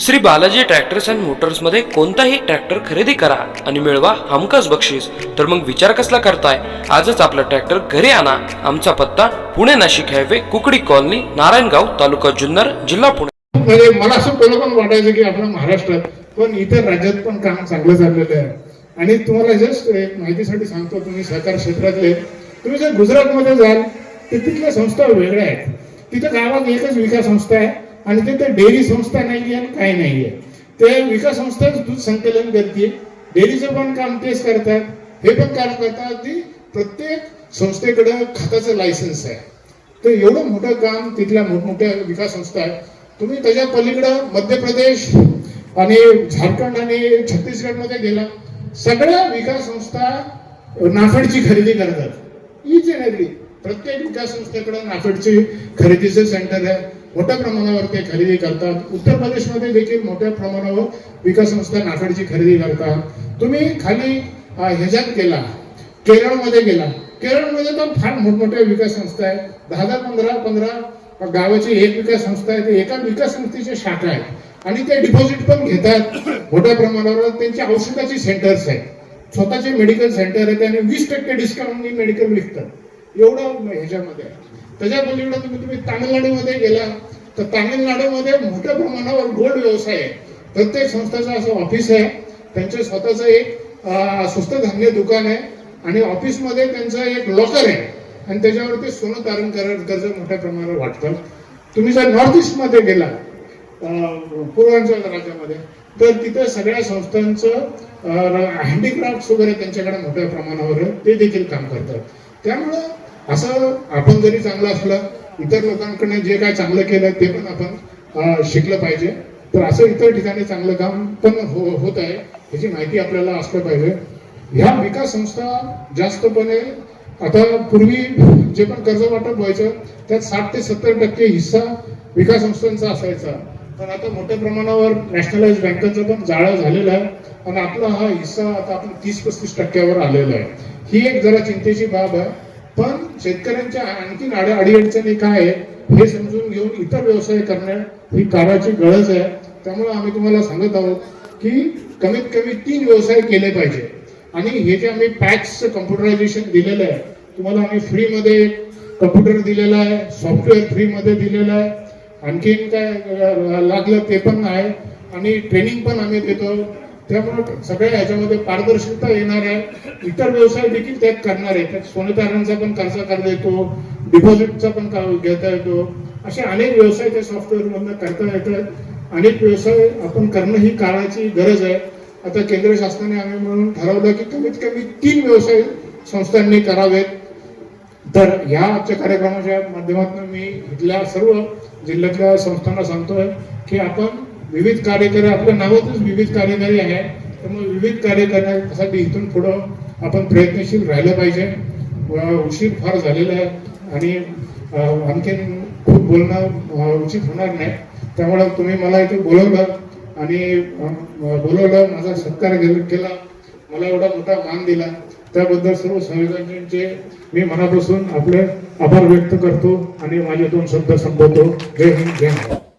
Shri Balaji tractors and मोटर्समध्ये कोणताही tractor खरेदी करा आणि मिळवा हमखास बक्षीस. तर मग विचार कसला करताय? आजच आपला ट्रॅक्टर घरी आणा. आमचा पत्ता पुणे नाशिक हायवे कुकडी कॉलनी नारायणगाव तालुका जुन्नर जिल्हा पुणे. मला असं पहिलं पण वाटायचं की आपल्या महाराष्ट्रात पण इतर राज्यात पण काम चांगलं चाललेलं आहे. आणि तुम्हाला जस्ट एक माहितीसाठी सांगतो तुम्ही सहकार क्षेत्रातले तुम्ही जर गुजरातमध्ये जाल तर तिथल्या संस्था वेगळ्या आहेत. तिथं गावात एकच विकास संस्था आहे. आणि तिथे डेअरी संस्था नाही आहे काय नाही आहे ते विकास संस्थाच दूध संकलन करते डेअरीचं पण काम तेच करतात. हे पण काम करतात की प्रत्येक संस्थेकडे खताचं लायसन्स आहे. तर एवढं मोठं काम तिथल्या मोठमोठ्या विकास संस्था आहेत. तुम्ही त्याच्या पलीकडं मध्य प्रदेश आणि झारखंड आणि छत्तीसगडमध्ये गेला सगळ्या विकास संस्था नाफेडची खरेदी करतात. इच जनरली प्रत्येक विकास संस्थेकडे नाफेडची खरेदीचं सेंटर आहे. मोठ्या प्रमाणावर ते खरेदी करतात. उत्तर प्रदेशमध्ये देखील मोठ्या प्रमाणावर विकास संस्था नाफेडची खरेदी करतात. तुम्ही खाली ह्याच्यात गेला केरळमध्ये गेला. केरळमध्ये तर फार मोठमोठ्या विकास संस्था आहेत. दहा दहा पंधरा पंधरा गावाची एक विकास संस्था आहे. ते एका विकास संस्थेच्या शाखा आहेत आणि ते डिपॉझिट पण घेतात. मोठ्या प्रमाणावर त्यांची औषधाची सेंटर्स आहेत. स्वतःचे मेडिकल सेंटर आहेत आणि वीस टक्के डिस्काउंट मेडिकल विकतात. एवढं ह्याच्यामध्ये आहे. त्याच्या पलीकडे तुम्ही तुम्ही तामिळनाडूमध्ये गेला तर तामिळनाडूमध्ये मोठ्या प्रमाणावर गोल्ड व्यवसाय आहे. प्रत्येक संस्थेचं असं ऑफिस आहे. त्यांचं स्वतःचं एक स्वस्त धान्य दुकान आहे. आणि ऑफिसमध्ये त्यांचं एक लॉकर आहे. आणि त्याच्यावरती सोनं तारण कर- कर्ज मोठ्या प्रमाणावर वाटतं. तुम्ही जर नॉर्थ ईस्टमध्ये गेला पूर्वांचल राज्यामध्ये तर तिथे सगळ्या संस्थांचं हँडीक्राफ्ट वगैरे त्यांच्याकडे मोठ्या प्रमाणावर ते देखील काम करतात. त्यामुळं असं आपण जरी चांगलं असलं इतर लोकांकडे जे काय चांगलं केलं ते पण आपण शिकलं पाहिजे. तर असं इतर ठिकाणी चांगलं काम पण हो होत आहे ह्याची माहिती आपल्याला असलं पाहिजे. ह्या विकास संस्था जास्तपणे आता पूर्वी जे पण कर्ज वाटप व्हायचं त्यात साठ ते सत्तर टक्के हिस्सा विकास संस्थांचा असायचा. पण आता मोठ्या प्रमाणावर नॅशनलाइज बँकांचं पण जाळं झालेलं आहे. आणि आपला हा हिस्सा आता आपण तीस पस्तीस टक्क्यावर आलेला आहे. ही एक जरा चिंतेची बाब आहे. पण शेतकऱ्यांच्या आणखी अडी अडीअडचणी काय आहे हे समजून घेऊन इतर व्यवसाय करणे ही काळाची गरज आहे. त्यामुळे आम्ही तुम्हाला सांगत आहोत की कमीत कमी तीन व्यवसाय केले पाहिजे. आणि हे जे आम्ही पॅक्सचं कम्प्युटरायझेशन दिलेलं आहे तुम्हाला आम्ही फ्रीमध्ये कम्प्युटर दिलेला आहे सॉफ्टवेअर फ्रीमध्ये दिलेलं आहे. आणखीन काय लागलं ते पण आहे. आणि ट्रेनिंग पण आम्ही देतो. त्यामुळे सगळ्या याच्यामध्ये पारदर्शकता येणार आहे. इतर व्यवसाय देखील त्यात करणार आहे. त्यात सोनेतारांचा पण खर्च करता येतो डिपॉझिटचा पण घेता येतो. असे अनेक व्यवसाय त्या सॉफ्टवेअरमधनं करता येतात अनेक व्यवसाय आपण करणं ही काळाची गरज आहे. आता केंद्र शासनाने आम्ही म्हणून ठरवलं की कमीत कमी तीन व्यवसाय संस्थांनी करावेत. तर ह्या आजच्या कार्यक्रमाच्या माध्यमातून मी इथल्या सर्व जिल्ह्यातल्या संस्थांना सांगतोय की आपण विविध कार्यकारी आपल्या नावातच विविध कार्यकारी आहे त्यामुळे विविध कार्य करण्यासाठी इथून पुढं आपण प्रयत्नशील राहिलं पाहिजे. उशीर फार झालेला आहे आणि आणखीन खूप बोलणं उचित होणार नाही. त्यामुळे तुम्ही मला इथे बोलवलं आणि बोलवलं माझा सत्कार केला केला. मला एवढा मोठा मान दिला. त्याबद्दल सर्व सहयोगांचे मी मनापासून आपले आभार व्यक्त करतो आणि माझे दोन शब्द संपवतो. जय हिंद जय महाराज